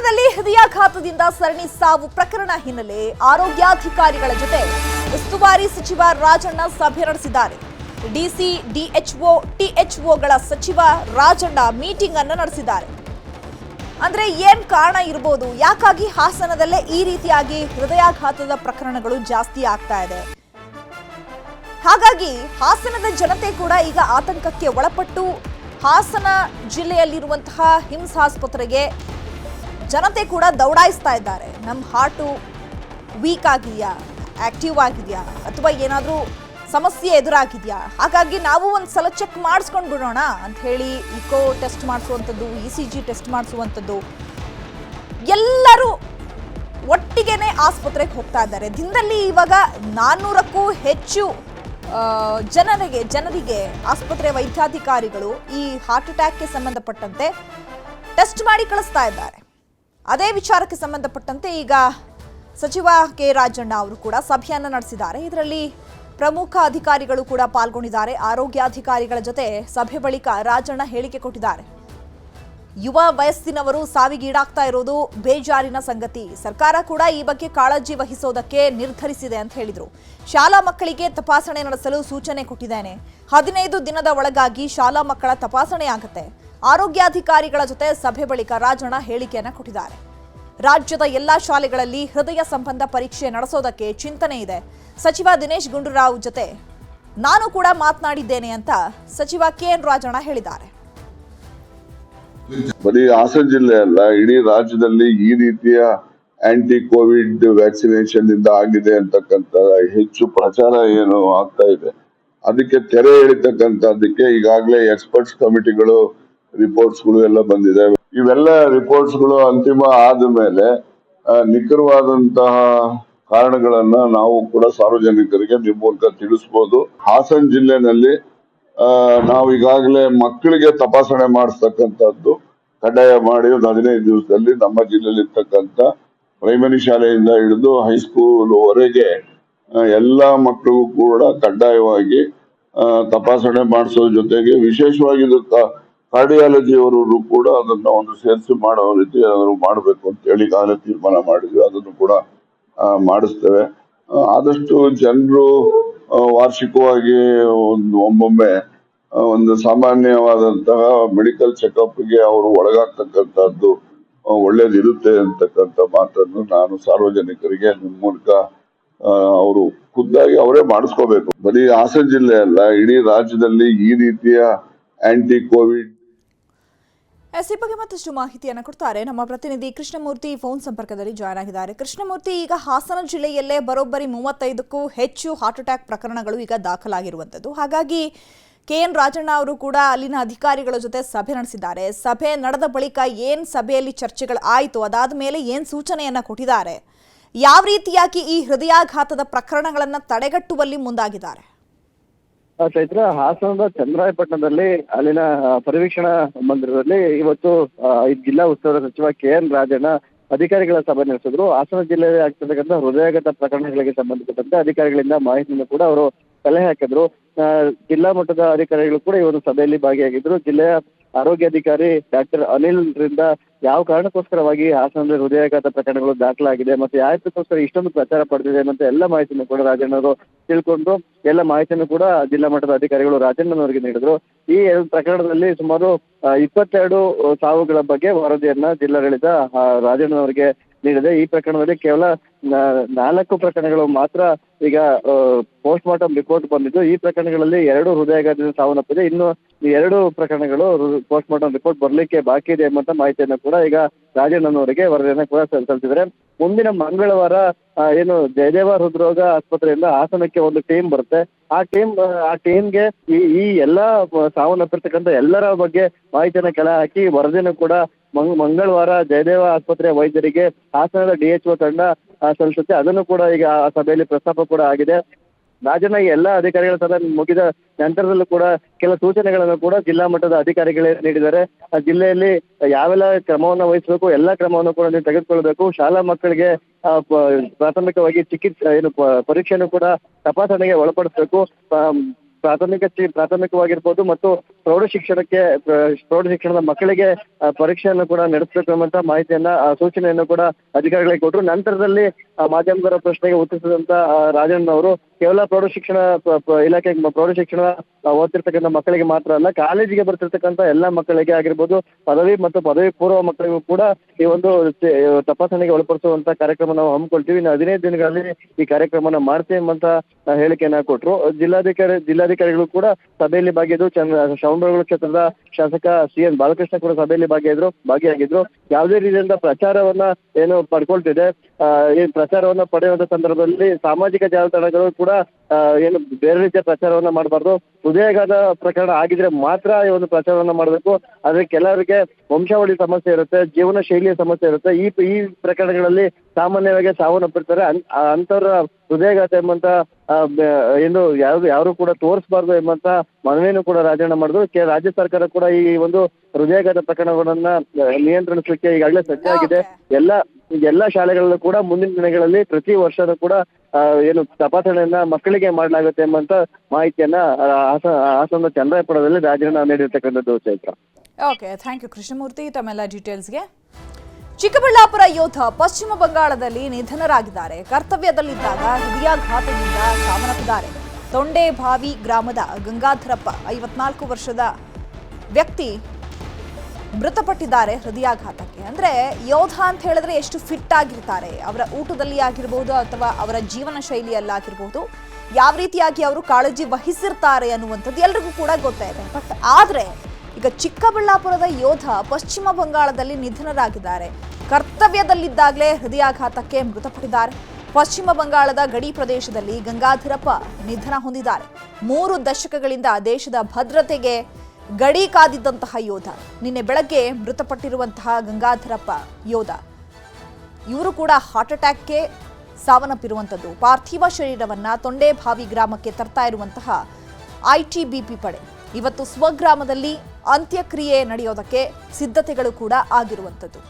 ಹಾಸನದಲ್ಲಿ ಹೃದಯಾಘಾತದಿಂದ ಸರಣಿ ಸಾವು ಪ್ರಕರಣ ಹಿನ್ನೆಲೆ ಆರೋಗ್ಯಾಧಿಕಾರಿಗಳ ಜೊತೆ ಉಸ್ತುವಾರಿ ಸಚಿವ ರಾಜಣ್ಣ ಸಭೆ ನಡೆಸಿದ್ದಾರೆ. ಡಿಸಿ, ಡಿಎಚ್ಒ, ಟಿಎಚ್ಒಗಳ ಸಚಿವ ರಾಜಣ್ಣ ಮೀಟಿಂಗ್ ಅನ್ನು ನಡೆಸಿದ್ದಾರೆ. ಅಂದ್ರೆ ಏನ್ ಕಾರಣ ಇರಬಹುದು ಯಾಕಾಗಿ ಹಾಸನದಲ್ಲೇ ಈ ರೀತಿಯಾಗಿ ಹೃದಯಾಘಾತದ ಪ್ರಕರಣಗಳು ಜಾಸ್ತಿ ಆಗ್ತಾ ಇದೆ? ಹಾಗಾಗಿ ಹಾಸನದ ಜನತೆ ಕೂಡ ಈಗ ಆತಂಕಕ್ಕೆ ಒಳಪಟ್ಟು ಹಾಸನ ಜಿಲ್ಲೆಯಲ್ಲಿರುವಂತಹ ಹಿಮ್ಸ್ ಆಸ್ಪತ್ರೆಗೆ ಜನತೆ ಕೂಡ ದೌಡಾಯಿಸ್ತಾ ಇದ್ದಾರೆ. ನಮ್ಮ ಹಾರ್ಟು ವೀಕ್ ಆಗಿದೆಯಾ? ಆಕ್ಟಿವ್ ಆಗಿದೆಯಾ? ಅಥವಾ ಏನಾದರೂ ಸಮಸ್ಯೆ ಎದುರಾಗಿದೆಯಾ? ಹಾಗಾಗಿ ನಾವು ಒಂದು ಸಲ ಚೆಕ್ ಮಾಡಿಸ್ಕೊಂಡು ಬಿಡೋಣ ಅಂತ ಹೇಳಿ ಇಕೋ ಟೆಸ್ಟ್ ಮಾಡಿಸುವಂಥದ್ದು ಇ ಸಿ ಜಿ ಟೆಸ್ಟ್ ಮಾಡಿಸುವಂಥದ್ದು. ಎಲ್ಲರೂ ಒಟ್ಟಿಗೆನೆ ಆಸ್ಪತ್ರೆಗೆ ಹೋಗ್ತಾ ಇದ್ದಾರೆ. ದಿನದಲ್ಲಿ ಇವಾಗ ನಾನ್ನೂರಕ್ಕೂ ಹೆಚ್ಚು ಜನರಿಗೆ ಜನರಿಗೆ ಆಸ್ಪತ್ರೆ ವೈದ್ಯಾಧಿಕಾರಿಗಳು ಈ ಹಾರ್ಟ್ ಅಟ್ಯಾಕ್ಗೆ ಸಂಬಂಧಪಟ್ಟಂತೆ ಟೆಸ್ಟ್ ಮಾಡಿ ಕಳಿಸ್ತಾ ಇದ್ದಾರೆ. ಅದೇ ವಿಚಾರಕ್ಕೆ ಸಂಬಂಧಪಟ್ಟಂತೆ ಈಗ ಸಚಿವ ಕೆ ರಾಜಣ್ಣ ಅವರು ಕೂಡ ಸಭೆಯನ್ನು ನಡೆಸಿದ್ದಾರೆ. ಇದರಲ್ಲಿ ಪ್ರಮುಖ ಅಧಿಕಾರಿಗಳು ಕೂಡ ಪಾಲ್ಗೊಂಡಿದ್ದಾರೆ. ಆರೋಗ್ಯಾಧಿಕಾರಿಗಳ ಜೊತೆ ಸಭೆ ಬಳಿಕ ರಾಜಣ್ಣ ಹೇಳಿಕೆ ಕೊಟ್ಟಿದ್ದಾರೆ. ಯುವ ವಯಸ್ಸಿನವರು ಸಾವಿಗೀಡಾಗ್ತಾ ಇರೋದು ಬೇಜಾರಿನ ಸಂಗತಿ. ಸರ್ಕಾರ ಕೂಡ ಈ ಬಗ್ಗೆ ಕಾಳಜಿ ವಹಿಸೋದಕ್ಕೆ ನಿರ್ಧರಿಸಿದೆ ಅಂತ ಹೇಳಿದರು. ಶಾಲಾ ಮಕ್ಕಳಿಗೆ ತಪಾಸಣೆ ನಡೆಸಲು ಸೂಚನೆ ಕೊಟ್ಟಿದ್ದೇನೆ. ಹದಿನೈದು ದಿನದ ಒಳಗಾಗಿ ಶಾಲಾ ಮಕ್ಕಳ ತಪಾಸಣೆ ಆಗುತ್ತೆ. ಆರೋಗ್ಯಾಧಿಕಾರಿಗಳ ಜೊತೆ ಸಭೆ ಬಳಿಕ ರಾಜಣ್ಣ ಹೇಳಿಕೆಯನ್ನು ಕೊಟ್ಟಿದ್ದಾರೆ. ರಾಜ್ಯದ ಎಲ್ಲಾ ಶಾಲೆಗಳಲ್ಲಿ ಹೃದಯ ಸಂಬಂಧ ಪರೀಕ್ಷೆ ನಡೆಸೋದಕ್ಕೆ ಚಿಂತನೆ ಇದೆ. ಸಚಿವ ದಿನೇಶ್ ಗುಂಡೂರಾವ್ ಜೊತೆ ನಾನು ಕೂಡ ಮಾತನಾಡಿದ್ದೇನೆ ಅಂತ ಸಚಿವ ಕೆ ಎನ್ ರಾಜಣ್ಣ ಹೇಳಿದ್ದಾರೆ. ಬರೀ ಹಾಸನ ಜಿಲ್ಲೆ ಅಲ್ಲ, ಇಡೀ ರಾಜ್ಯದಲ್ಲಿ ಈ ರೀತಿಯ ಆಂಟಿ ಕೋವಿಡ್ ವ್ಯಾಕ್ಸಿನೇಷನ್ ಇಂದ ಆಗಿದೆ ಅಂತಕ್ಕಂತ ಹೆಚ್ಚು ಪ್ರಚಾರ ಏನು ಆಗ್ತಾ ಇದೆ. ಅದಕ್ಕೆ ತೆರೆ ಎಳಿತಕ್ಕಂಥದ್ದಕ್ಕೆ ಈಗಾಗಲೇ ಎಕ್ಸ್ಪರ್ಟ್ಸ್ ಕಮಿಟಿಗಳು ರಿಪೋರ್ಟ್ಸ್ಗಳು ಎಲ್ಲ ಬಂದಿದೆ. ಇವೆಲ್ಲ ರಿಪೋರ್ಟ್ಸ್ಗಳು ಅಂತಿಮ ಆದ ಮೇಲೆ ನಿಖರವಾದಂತಹ ಕಾರಣಗಳನ್ನ ನಾವು ಕೂಡ ಸಾರ್ವಜನಿಕರಿಗೆ ನಿಮ್ಮ ಮೂಲಕ ತಿಳಿಸಬಹುದು ಹಾಸನ ಜಿಲ್ಲೆನಲ್ಲಿ ನಾವು ಈಗಾಗಲೇ ಮಕ್ಕಳಿಗೆ ತಪಾಸಣೆ ಮಾಡಿಸ್ತಕ್ಕಂಥದ್ದು, ಕಡ್ಡಾಯ ಮಾಡಿ ಒಂದು ಹದಿನೈದು ದಿವಸದಲ್ಲಿ ನಮ್ಮ ಜಿಲ್ಲೆಯಲ್ಲಿ ಇರ್ತಕ್ಕಂಥ ಪ್ರೈಮರಿ ಶಾಲೆಯಿಂದ ಹಿಡಿದು ಹೈಸ್ಕೂಲ್ ವರೆಗೆ ಎಲ್ಲಾ ಮಕ್ಕಳಿಗೂ ಕೂಡ ಕಡ್ಡಾಯವಾಗಿ ತಪಾಸಣೆ ಮಾಡಿಸೋದ್ರ ಜೊತೆಗೆ ವಿಶೇಷವಾಗಿ ಕಾರ್ಡಿಯಾಲಜಿ ಅವರು ಕೂಡ ಅದನ್ನ ಒಂದು ಸೇರಿಸಿ ಮಾಡೋ ರೀತಿ ಏನಾದ್ರು ಮಾಡಬೇಕು ಅಂತ ಹೇಳಿ ಈಗಾಗಲೇ ತೀರ್ಮಾನ ಮಾಡಿದ್ವಿ. ಅದನ್ನು ಕೂಡ ಮಾಡಿಸ್ತೇವೆ. ಆದಷ್ಟು ಜನರು ವಾರ್ಷಿಕವಾಗಿ ಒಂದು ಒಮ್ಮೊಮ್ಮೆ ಒಂದು ಸಾಮಾನ್ಯವಾದಂತಹ ಮೆಡಿಕಲ್ ಚೆಕಪ್ಗೆ ಅವರು ಒಳಗಾಗ್ತಕ್ಕಂಥದ್ದು ಒಳ್ಳೇದಿರುತ್ತೆ ಅಂತಕ್ಕಂಥ ಮಾತನ್ನು ನಾನು ಸಾರ್ವಜನಿಕರಿಗೆ ನಿಮ್ಮ ಮೂಲಕ ಅವರು ಖುದ್ದಾಗಿ ಅವರೇ ಮಾಡಿಸ್ಕೋಬೇಕು. ಬರೀ ಹಾಸನ ಜಿಲ್ಲೆ ಅಲ್ಲ, ಇಡೀ ರಾಜ್ಯದಲ್ಲಿ ಈ ರೀತಿಯ ಆಂಟಿ ಕೋವಿಡ್ ಎಸ್, ಈ ಬಗ್ಗೆ ಮತ್ತಷ್ಟು ಮಾಹಿತಿಯನ್ನು ಕೊಡ್ತಾರೆ ನಮ್ಮ ಪ್ರತಿನಿಧಿ ಕೃಷ್ಣಮೂರ್ತಿ ಫೋನ್ ಸಂಪರ್ಕದಲ್ಲಿ ಜಾಯ್ನ್ ಆಗಿದ್ದಾರೆ. ಕೃಷ್ಣಮೂರ್ತಿ, ಈಗ ಹಾಸನ ಜಿಲ್ಲೆಯಲ್ಲೇ ಬರೋಬ್ಬರಿ ಮೂವತ್ತೈದಕ್ಕೂ ಹೆಚ್ಚು ಹಾರ್ಟ್ ಅಟ್ಯಾಕ್ ಪ್ರಕರಣಗಳು ಈಗ ದಾಖಲಾಗಿರುವಂಥದ್ದು. ಹಾಗಾಗಿ ಕೆ ಎನ್ ರಾಜಣ್ಣ ಅವರು ಕೂಡ ಅಲ್ಲಿನ ಅಧಿಕಾರಿಗಳ ಜೊತೆ ಸಭೆ ನಡೆಸಿದ್ದಾರೆ. ಸಭೆ ನಡೆದ ಬಳಿಕ ಏನು ಸಭೆಯಲ್ಲಿ ಚರ್ಚೆಗಳು ಆಯಿತು, ಅದಾದ ಮೇಲೆ ಏನು ಸೂಚನೆಯನ್ನ ಕೊಟ್ಟಿದ್ದಾರೆ? ಯಾವ ರೀತಿಯಾಗಿ ಈ ಹೃದಯಾಘಾತದ ಪ್ರಕರಣಗಳನ್ನು ತಡೆಗಟ್ಟುವಲ್ಲಿ ಮುಂದಾಗಿದ್ದಾರೆ? ಚೈತ್ರ ಹಾಸನದ ಚಂದ್ರಾಯಪಟ್ಟಣದಲ್ಲಿ ಅಲ್ಲಿನ ಪರಿವೀಕ್ಷಣಾ ಮಂದಿರದಲ್ಲಿ ಇವತ್ತು ಜಿಲ್ಲಾ ಉಸ್ತುವಾರಿ ಸಚಿವ ಕೆ ಎನ್ ರಾಜಣ್ಣ ಅಧಿಕಾರಿಗಳ ಸಭೆ ನಡೆಸಿದ್ರು. ಹಾಸನ ಜಿಲ್ಲೆಯಲ್ಲಿ ಆಗ್ತಿರ್ತಕ್ಕಂಥ ಹೃದಯಾಘಾತ ಪ್ರಕರಣಗಳಿಗೆ ಸಂಬಂಧಪಟ್ಟಂತೆ ಅಧಿಕಾರಿಗಳಿಂದ ಮಾಹಿತಿಯನ್ನು ಕೂಡ ಅವರು ಸಲಹೆ ಹಾಕಿದ್ರು. ಜಿಲ್ಲಾ ಮಟ್ಟದ ಅಧಿಕಾರಿಗಳು ಕೂಡ ಈ ಸಭೆಯಲ್ಲಿ ಭಾಗಿಯಾಗಿದ್ರು. ಜಿಲ್ಲೆಯ ಆರೋಗ್ಯಾಧಿಕಾರಿ ಡಾಕ್ಟರ್ ಅನಿಲ್ ರಿಂದ ಯಾವ ಕಾರಣಕ್ಕೋಸ್ಕರವಾಗಿ ಹಾಸನದಲ್ಲಿ ಹೃದಯಾಘಾತ ಪ್ರಕರಣಗಳು ದಾಖಲಾಗಿದೆ ಮತ್ತೆ ಯಾತಕ್ಕೋಸ್ಕರ ಇಷ್ಟೊಂದು ಪ್ರಚಾರ ಪಡೆದಿದೆ ಅಂತ ಎಲ್ಲ ಮಾಹಿತಿಯನ್ನು ಕೂಡ ರಾಜಣ್ಣವರು ತಿಳ್ಕೊಂಡು ಎಲ್ಲ ಮಾಹಿತಿಯನ್ನು ಕೂಡ ಜಿಲ್ಲಾ ಮಟ್ಟದ ಅಧಿಕಾರಿಗಳು ರಾಜಣ್ಣನವರಿಗೆ ನೀಡಿದ್ರು. ಈ ಪ್ರಕರಣದಲ್ಲಿ ಸುಮಾರು ಇಪ್ಪತ್ತೆರಡು ಸಾವುಗಳ ಬಗ್ಗೆ ವರದಿಯನ್ನ ಜಿಲ್ಲಾಡಳಿತ ರಾಜಣ್ಣನವರಿಗೆ ನೀಡಿದೆ. ಈ ಪ್ರಕರಣದಲ್ಲಿ ಕೇವಲ ನಾಲ್ಕು ಪ್ರಕರಣಗಳು ಮಾತ್ರ ಈಗ ಪೋಸ್ಟ್ ಮಾರ್ಟಮ್ ರಿಪೋರ್ಟ್ ಬಂದಿದ್ದು. ಈ ಪ್ರಕರಣಗಳಲ್ಲಿ ಎರಡು ಹೃದಯಾಘಾತದಿಂದ ಸಾವನ್ನಪ್ಪಿದೆ. ಇನ್ನು ಎರಡು ಪ್ರಕರಣಗಳು ಪೋಸ್ಟ್ ಮಾರ್ಟಮ್ ರಿಪೋರ್ಟ್ ಬರಲಿಕ್ಕೆ ಬಾಕಿ ಇದೆ ಎಂಬಂತ ಮಾಹಿತಿಯನ್ನು ಕೂಡ ಈಗ ರಾಜಣ್ಣನವರಿಗೆ ವರದಿಯನ್ನು ಕೂಡ ಸಲ್- ಸಲ್ಲಿಸಿದ್ದಾರೆ. ಮುಂದಿನ ಮಂಗಳವಾರ ಏನು ಜಯದೇವ ಹೃದ್ರೋಗ ಆಸ್ಪತ್ರೆಯಿಂದ ಹಾಸನಕ್ಕೆ ಒಂದು ಟೀಮ್ ಬರುತ್ತೆ. ಆ ಟೀಮ್, ಆ ಟೀಮ್ಗೆ ಈ ಈ ಎಲ್ಲಾ ಸಾವನ್ನಪ್ಪಿರ್ತಕ್ಕಂಥ ಎಲ್ಲರ ಬಗ್ಗೆ ಮಾಹಿತಿಯನ್ನು ಕೆಳ ಹಾಕಿ ವರದಿಯನ್ನು ಕೂಡ ಮಂಗ್ ಮಂಗಳವಾರ ಜಯದೇವ ಆಸ್ಪತ್ರೆಯ ವೈದ್ಯರಿಗೆ ಹಾಸನದ ಡಿಎಚ್ಒ ತಂಡ ಆ, ಸಲ್ಲಿಸುತ್ತೆ. ಅದನ್ನು ಕೂಡ ಈಗ ಆ ಸಭೆಯಲ್ಲಿ ಪ್ರಸ್ತಾಪ ಕೂಡ ಆಗಿದೆ. ರಾಜನ ಈ ಎಲ್ಲ ಅಧಿಕಾರಿಗಳ ಸಭೆ ಮುಗಿದ ನಂತರದಲ್ಲೂ ಕೂಡ ಕೆಲ ಸೂಚನೆಗಳನ್ನು ಕೂಡ ಜಿಲ್ಲಾ ಮಟ್ಟದ ಅಧಿಕಾರಿಗಳೇ ನೀಡಿದ್ದಾರೆ. ಆ ಜಿಲ್ಲೆಯಲ್ಲಿ ಯಾವೆಲ್ಲ ಕ್ರಮವನ್ನು ವಹಿಸಬೇಕು ಎಲ್ಲ ಕ್ರಮವನ್ನು ಕೂಡ ನೀವು ತೆಗೆದುಕೊಳ್ಬೇಕು ಶಾಲಾ ಮಕ್ಕಳಿಗೆ ಪ್ರಾಥಮಿಕವಾಗಿ ಚಿಕಿತ್ಸೆ ಏನು ಪರೀಕ್ಷೆಯನ್ನು ಕೂಡ ತಪಾಸಣೆಗೆ ಒಳಪಡಿಸಬೇಕು. ಪ್ರಾಥಮಿಕ ಚಿ ಪ್ರಾಥಮಿಕವಾಗಿರ್ಬೋದು ಮತ್ತು ಪ್ರೌಢ ಶಿಕ್ಷಣಕ್ಕೆ ಪ್ರೌಢ ಶಿಕ್ಷಣದ ಮಕ್ಕಳಿಗೆ ಪರೀಕ್ಷೆಯನ್ನು ಕೂಡ ನಡೆಸಬೇಕು ಎಂಬಂತ ಮಾಹಿತಿಯನ್ನ ಸೂಚನೆಯನ್ನು ಕೂಡ ಅಧಿಕಾರಿಗಳಿಗೆ ಕೊಟ್ಟರು ನಂತರದಲ್ಲಿ ಮಾಧ್ಯಮದವರ ಪ್ರಶ್ನೆಗೆ ಉತ್ತರಿಸಿದಂತ ರಾಜಣ್ಣ ಅವರು ಕೇವಲ ಪ್ರೌಢ ಶಿಕ್ಷಣ ಇಲಾಖೆ ಪ್ರೌಢ ಶಿಕ್ಷಣ ಓದ್ತಿರ್ತಕ್ಕಂಥ ಮಕ್ಕಳಿಗೆ ಮಾತ್ರ ಅಲ್ಲ, ಕಾಲೇಜಿಗೆ ಬರ್ತಿರ್ತಕ್ಕಂಥ ಎಲ್ಲ ಮಕ್ಕಳಿಗೆ ಆಗಿರ್ಬೋದು, ಪದವಿ ಮತ್ತು ಪದವಿ ಪೂರ್ವ ಮಕ್ಕಳಿಗೂ ಕೂಡ ಈ ಒಂದು ತಪಾಸಣೆಗೆ ಒಳಪಡಿಸುವಂತ ಕಾರ್ಯಕ್ರಮ ನಾವು ಹಮ್ಮಿಕೊಳ್ತೀವಿ. ಇನ್ನು ಹದಿನೈದು ದಿನಗಳಲ್ಲಿ ಈ ಕಾರ್ಯಕ್ರಮನ ಮಾಡ್ತೀವಿ ಎಂಬಂತ ಹೇಳಿಕೆಯನ್ನ ಕೊಟ್ಟರು ಜಿಲ್ಲಾಧಿಕಾರಿ, ಜಿಲ್ಲಾಧಿಕಾರಿಗಳು ಕೂಡ ಸಭೆಯಲ್ಲಿ ಭಾಗಿದ್ದು ಚಂದ್ರ ಶ್ರವಣಬೆಳಗೊಳ ಕ್ಷೇತ್ರದ ಶಾಸಕ ಸಿ ಎನ್ ಬಾಲಕೃಷ್ಣ ಕೂಡ ಸಭೆಯಲ್ಲಿ ಭಾಗಿಯಾದ್ರು, ಭಾಗಿಯಾಗಿದ್ರು. ಯಾವುದೇ ರೀತಿಯಿಂದ ಪ್ರಚಾರವನ್ನ ಏನು ಪಡ್ಕೊಳ್ತಿದೆ ಈ ಪ್ರಚಾರವನ್ನ ಪಡೆಯುವಂತ ಸಂದರ್ಭದಲ್ಲಿ ಸಾಮಾಜಿಕ ಜಾಲತಾಣಗಳು ಕೂಡ ಏನು ಬೇರೆ ರೀತಿಯ ಪ್ರಚಾರವನ್ನ ಮಾಡಬಾರ್ದು. ಹೃದಯಾಘಾತ ಪ್ರಕರಣ ಆಗಿದ್ರೆ ಮಾತ್ರ ಈ ಒಂದು ಪ್ರಚಾರವನ್ನ ಮಾಡಬೇಕು. ಆದರೆ ಕೆಲವರಿಗೆ ವಂಶಾವಳಿ ಸಮಸ್ಯೆ ಇರುತ್ತೆ, ಜೀವನ ಶೈಲಿಯ ಸಮಸ್ಯೆ ಇರುತ್ತೆ. ಈ ಈ ಪ್ರಕರಣಗಳಲ್ಲಿ ಸಾಮಾನ್ಯವಾಗಿ ಸಾವನ್ನಪ್ಪಿರ್ತಾರೆ. ಅಂಥವ್ರ ಹೃದಯಾಘಾತ ಎಂಬಂತ ಏನು ಯಾರು ಯಾರು ಕೂಡ ತೋರಿಸಬಾರ್ದು ಎಂಬಂತ ಮನವಿಯನ್ನು ಕೂಡ ರಾಜಣ್ಣ ಮಾಡಿದ್ರು. ಕೆ, ರಾಜ್ಯ ಸರ್ಕಾರ ಕೂಡ ಈ ಒಂದು ಹೃದಯಾಘಾತ ಪ್ರಕರಣಗಳನ್ನ ನಿಯಂತ್ರಿಸಲಿಕ್ಕೆ ಈಗಾಗಲೇ ಸಜ್ಜಾಗಿದೆ. ಎಲ್ಲ ಎಲ್ಲ ಶಾಲೆಗಳಲ್ಲೂ ಕೂಡ ಮುಂದಿನ ದಿನಗಳಲ್ಲಿ ಪ್ರತಿ ವರ್ಷದ ಕೂಡ ಏನು ತಪಾಸಣೆಯನ್ನ ಮಕ್ಕಳಿಗೆ ಮಾಡಲಾಗುತ್ತೆ ಎಂಬಂತ ಮಾಹಿತಿಯನ್ನ ಹಾಸನ ಚಂದ್ರಾಯಪುರದಲ್ಲಿ ರಾಜೀನಾಮೆ ನೀಡಿರ್ತಕ್ಕಂಥದ್ದು Chaitra. Okay thank you Krishnamurthy. ತಮ್ಮೆಲ್ಲ ಡೀಟೇಲ್ಸ್ಗೆ ಚಿಕ್ಕಬಳ್ಳಾಪುರ ಯೋಧ ಪಶ್ಚಿಮ ಬಂಗಾಳದಲ್ಲಿ ನಿಧನರಾಗಿದ್ದಾರೆ. ಕರ್ತವ್ಯದಲ್ಲಿದ್ದಾಗ ಹೃದಯಾಘಾತದಿಂದ ಸಾವನ್ನಪ್ಪಿದ್ದಾರೆ. ತೊಂಡೇಭಾವಿ ಗ್ರಾಮದ ಗಂಗಾಧರಪ್ಪ, ಐವತ್ನಾಲ್ಕು ವರ್ಷದ ವ್ಯಕ್ತಿ ಮೃತಪಟ್ಟಿದ್ದಾರೆ ಹೃದಯಾಘಾತಕ್ಕೆ. ಅಂದ್ರೆ ಯೋಧ ಅಂತ ಹೇಳಿದ್ರೆ ಎಷ್ಟು ಫಿಟ್ ಆಗಿರ್ತಾರೆ. ಅವರ ಊಟದಲ್ಲಿ ಆಗಿರ್ಬೋದು ಅಥವಾ ಅವರ ಜೀವನ ಶೈಲಿಯಲ್ಲಾಗಿರ್ಬೋದು, ಯಾವ ರೀತಿಯಾಗಿ ಅವರು ಕಾಳಜಿ ವಹಿಸಿರ್ತಾರೆ ಅನ್ನುವಂಥದ್ದು ಎಲ್ರಿಗೂ ಕೂಡ ಗೊತ್ತಾಯಿದೆ ಬಟ್ ಆದ್ರೆ ಈಗ ಚಿಕ್ಕಬಳ್ಳಾಪುರದ ಯೋಧ ಪಶ್ಚಿಮ ಬಂಗಾಳದಲ್ಲಿ ನಿಧನರಾಗಿದ್ದಾರೆ. ಕರ್ತವ್ಯದಲ್ಲಿದ್ದಾಗಲೇ ಹೃದಯಾಘಾತಕ್ಕೆ ಮೃತಪಟ್ಟಿದ್ದಾರೆ. ಪಶ್ಚಿಮ ಬಂಗಾಳದ ಗಡಿ ಪ್ರದೇಶದಲ್ಲಿ ಗಂಗಾಧರಪ್ಪ ನಿಧನ ಹೊಂದಿದ್ದಾರೆ. ಮೂರು ದಶಕಗಳಿಂದ ದೇಶದ ಭದ್ರತೆಗೆ ಗಡಿ ಕಾದಿದ್ದಂತಹ ಯೋಧ, ನಿನ್ನೆ ಬೆಳಗ್ಗೆ ಮೃತಪಟ್ಟಿರುವಂತಹ ಗಂಗಾಧರಪ್ಪ ಯೋಧ. ಇವರು ಕೂಡ ಹಾರ್ಟ್ ಅಟ್ಯಾಕ್ಗೆ ಸಾವನ್ನಪ್ಪಿರುವಂಥದ್ದು. ಪಾರ್ಥಿವ ಶರೀರವನ್ನ ತೊಂಡೇಭಾವಿ ಗ್ರಾಮಕ್ಕೆ ತರ್ತಾ ಇರುವಂತಹ ಐಟಿಬಿಪಿ ಪಡೆ. ಇವತ್ತು ಸ್ವಗ್ರಾಮದಲ್ಲಿ ಅಂತ್ಯಕ್ರಿಯೆ ನಡೆಯೋದಕ್ಕೆ ಸಿದ್ಧತೆಗಳು ಕೂಡ ಆಗಿರುವಂಥದ್ದು.